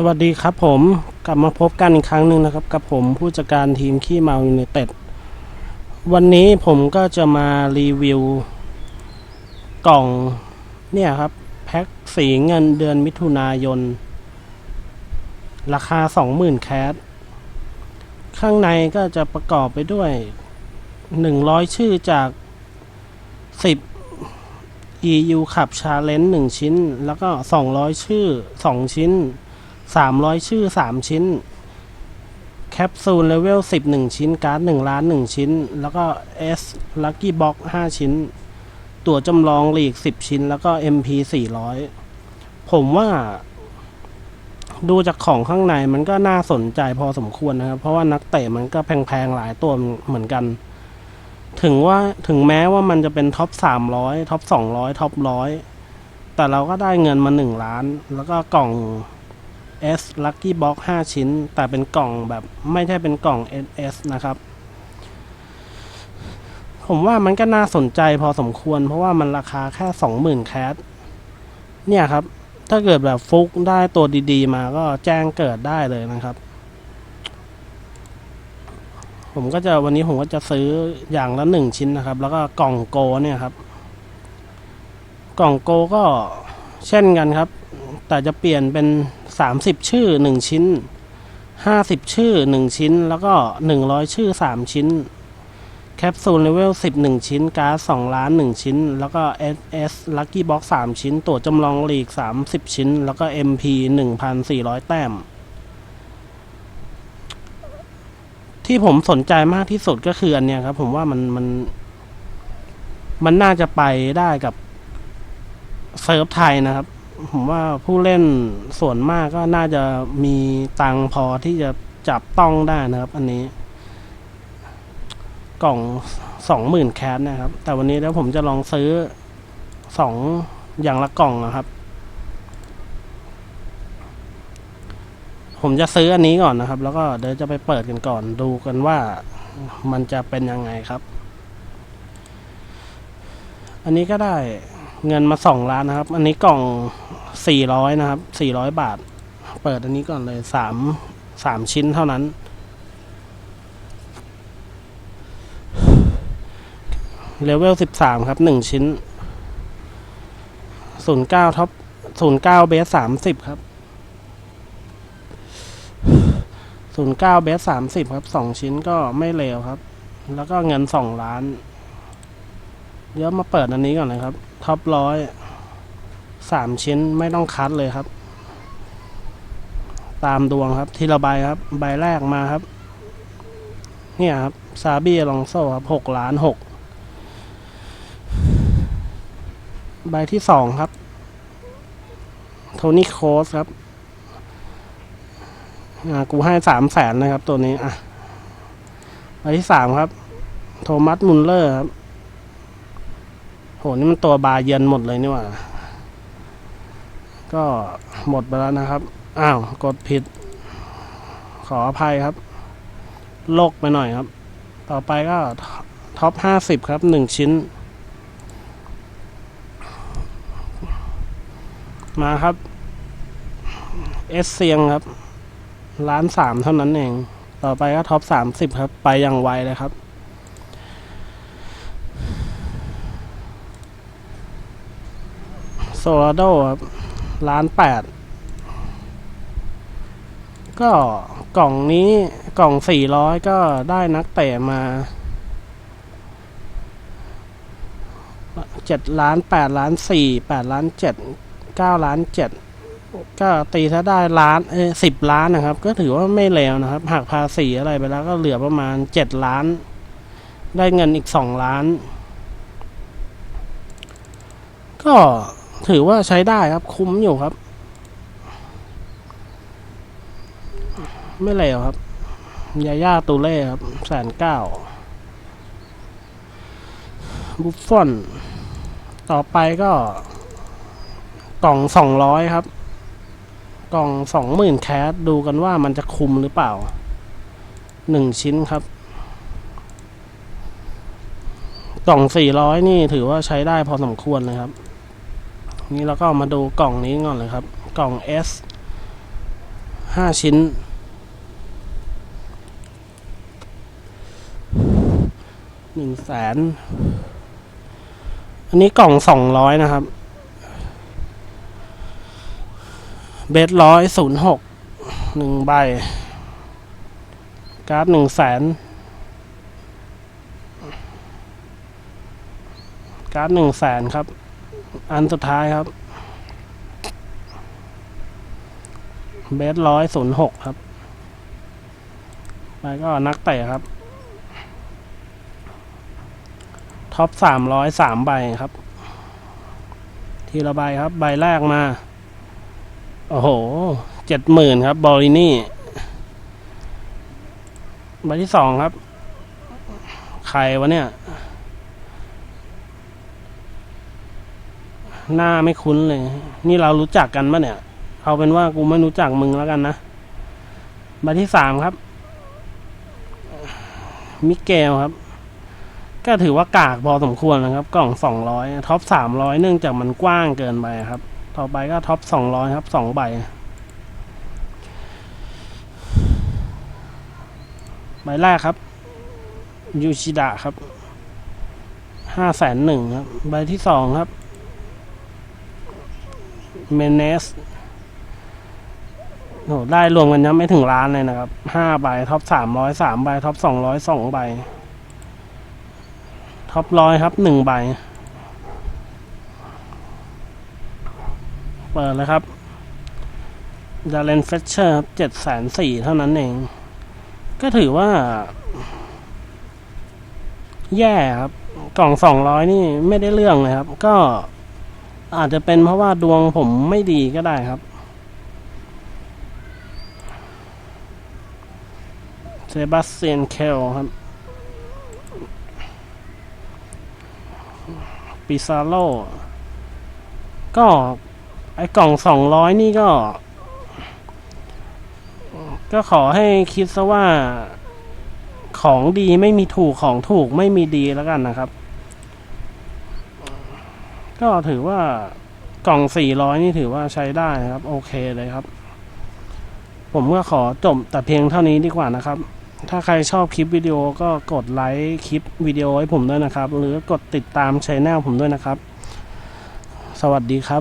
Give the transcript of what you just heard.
สวัสดีครับผมกลับมาพบกันอีกครั้งหนึ่งนะครับ กับผมผู้จัดการทีมขี้เมายูไนเต็ดวันนี้ผมก็จะมารีวิว กล่องเนี่ยครับ แพ็คสีเงินเดือนมิถุนายน ราคา 20,000 แคสข้างในก็จะประกอบไปด้วย 100 ชื่อจาก 10 EU ขับชาเลนจ์1ชิ้น แล้วก็ 200 ชื่อ 2 ชิ้น 300 ชื่อ 3 ชิ้น แคปซูลเลเวล10 1 ชิ้น การ์ด1ล้าน 1 ชิ้น แล้วก็ S Lucky Box 5 ชิ้น ตั๋วจำลองหลีก 10 ชิ้น แล้วก็ MP 400 ผมว่า ดูจากของข้างในมันก็น่าสนใจพอสมควรนะครับ เพราะว่านักเตะมันก็แพงๆ หลายตัวเหมือนกัน ถึงว่าถึงแม้ว่ามันจะเป็นท็อป 300 ท็อป 200 ท็อป 100 แต่เราก็ได้เงินมา 1 ล้าน แล้วก็กล่อง S Lucky Box 5 ชิ้น แต่เป็นกล่องแบบไม่ใช่เป็นกล่อง SS นะครับ ผมว่ามันก็น่าสนใจพอสมควร เพราะว่ามันราคาแค่ 20,000 แคสเนี่ยครับ ถ้าเกิดแบบฟุกได้ตัวดีๆ มาก็แจ้งเกิดได้เลยนะครับ ผมก็จะวันนี้ผมก็จะซื้ออย่างละหนึ่งชิ้นนะครับ แล้วก็กล่องโกเนี่ยครับ กล่องโกก็เช่นกันครับ แต่จะเปลี่ยนเป็น 30 ชื่อ 1 ชิ้น 50 ชื่อ 1 ชิ้น แล้วก็ 100 ชื่อ 3 ชิ้น แคปซูลเลเวล10 1 ชิ้น การ์ด2ล้าน 1 ชิ้น แล้วก็ SS Lucky Box 3 ชิ้น ตัวจำลองลีก 30 ชิ้น แล้วก็ MP 1,400 แต้ม ที่ผมสนใจมากที่สุดก็คืออันเนี้ยครับ ผมว่ามันมัน มันน่าจะไปได้กับเซิร์ฟไทยนะครับ ผมว่าผู้เล่นส่วนมากก็น่าจะมีตังพอที่จะจับต้องได้นะครับ อันนี้ กล่องสองหมื่นแคสนะครับ แต่วันนี้แล้วผมจะลองซื้อสองอย่างละกล่องนะครับ ผมจะซื้ออันนี้ก่อนนะครับ แล้วก็เดี๋ยวจะไปเปิดกันก่อนดูกันว่ามันจะเป็นยังไงครับ อันนี้ก็ได้ เงินมาสองล้านนะครับ อันนี้กล่องสี่ร้อยนะครับสี่ร้อยบาท เปิดอันนี้ก่อนเลยสามสามชิ้นเท่านั้น เลเวลสิบสามครับหนึ่งชิ้นศูนย์เก้าท็อปศูนย์เก้าเบสสามสิบครับศูนย์เก้าเบสสามสิบครับสองชิ้นก็ไม่เลวครับ แล้วก็เงินสองล้าน เดี๋ยวมาเปิดอันนี้ก่อนนะครับ ท็อปร้อยสามชิ้นไม่ต้องคัดเลยครับ ตามดวงครับ ทีละใบครับ ใบแรกมาครับ เนี่ยครับ ซาบี้ลองโซ่ครับหกล้านหกใบที่สองครับ โทนี่โคสครับอ่ากูให้สามแสนนะครับตัวนี้ อะ ใบที่สามครับ โทมัสมุลเลอร์ครับ นี่มันตัวบาเย็นหมดเลยนี่หว่า ก็หมดไปแล้วนะครับ อ้าว กดผิด ขออภัยครับ โลกไปหน่อยครับ ต่อไปก็ท็อปห้าสิบครับหนึ่งชิ้น มาครับ เอสเซียงครับ ล้านสามเท่านั้นเอง ต่อไปก็ท็อปสามสิบครับ ไปอย่างไวเลยครับ โซลาโดครับล้านแปดก็กล่องนี้กล่องสี่ร้อยก็ได้นักเตะมาเจ็ดล้านแปดล้านสี่แปดล้านเจ็ดเก้าล้านเจ็ดก็ตีถ้าได้ล้านเออสิบล้านนะครับ ก็ถือว่าไม่เลวนะครับหักภาษีอะไรไปแล้วก็เหลือประมาณเจ็ดล้าน ได้เงินอีกสองล้าน ก็ ถือว่าใช้ได้ครับ คุ้มอยู่ครับ ไม่เลวครับ ยาย่าตูเล่ครับแสนเก้าบุฟฟอน ต่อไปก็ กล่องสองร้อยครับ กล่องสองหมื่นแคสดูกันว่ามันจะคุมหรือเปล่าหนึ่งชิ้นครับ กล่องสี่ร้อยนี่ถือว่าใช้ได้พอสมควรเลยครับ นี่เราก็มาดูกล่องนี้ก่อนเลยครับ กล่อง S ห้าชิ้น หนึ่งแสน อันนี้กล่องสองร้อยนะครับ เบสร้อยศูนย์หก หนึ่งใบการ์ดหนึ่งแสนการ์ดหนึ่งแสนครับ อันสุดท้ายครับเบสร้อยศูนย์หกครับ ไปก็นักเตะครับ ท็อปสามร้อยสามใบครับ ทีละใบครับ ใบแรกมา โอ้โหเจ็ดหมื่นครับ บอลินี่ ใบที่สองครับ ใครวะเนี่ย หน้าไม่คุ้นเลย นี่เรารู้จักกันปะเนี่ย เอาเป็นว่ากูไม่รู้จักมึงแล้วกันนะใบที่สามครับ มิเกลครับ ก็ถือว่ากากพอสมควรนะครับ กล่องสองร้อยท็อปสามร้อยเนื่องจากมันกว้างเกินไปครับ ต่อไปก็ท็อปสองร้อยครับสองใบใบแรกครับ ยูชิดะครับห้าแสนหนึ่งครับ ใบที่สองครับ เมเนสโหได้รวมกันยังไม่ถึงล้านเลยนะครับห้าใบท็อปสามร้อยสามใบท็อปสองร้อยสองใบท็อปร้อยครับหนึ่งใบ เปิดเลยครับดาเลนเฟชเชอร์ครับเจ็ดแสนสี่เท่านั้นเอง ก็ถือว่า แย่ครับ กล่องสองร้อยนี่ไม่ได้เรื่องเลยครับ ก็ อาจจะเป็นเพราะว่าดวงผมไม่ดีก็ได้ครับ เซบาสเตียนเคลครับ ปิซาโล ก็ไอกล่องสองร้อยนี่ก็ ก็ขอให้คิดซะว่าของดีไม่มีถูกของถูกไม่มีดีแล้วกันนะครับ ก็ถือว่ากล่องสี่ร้อยนี่ถือว่าใช้ได้ครับ โอเคเลยครับ ผมก็ขอจบแต่เพียงเท่านี้ดีกว่านะครับ ถ้าใครชอบคลิปวิดีโอก็กดไลค์คลิปวิดีโอให้ผมด้วยนะครับ หรือกดติดตามช่องผมด้วยนะครับ สวัสดีครับ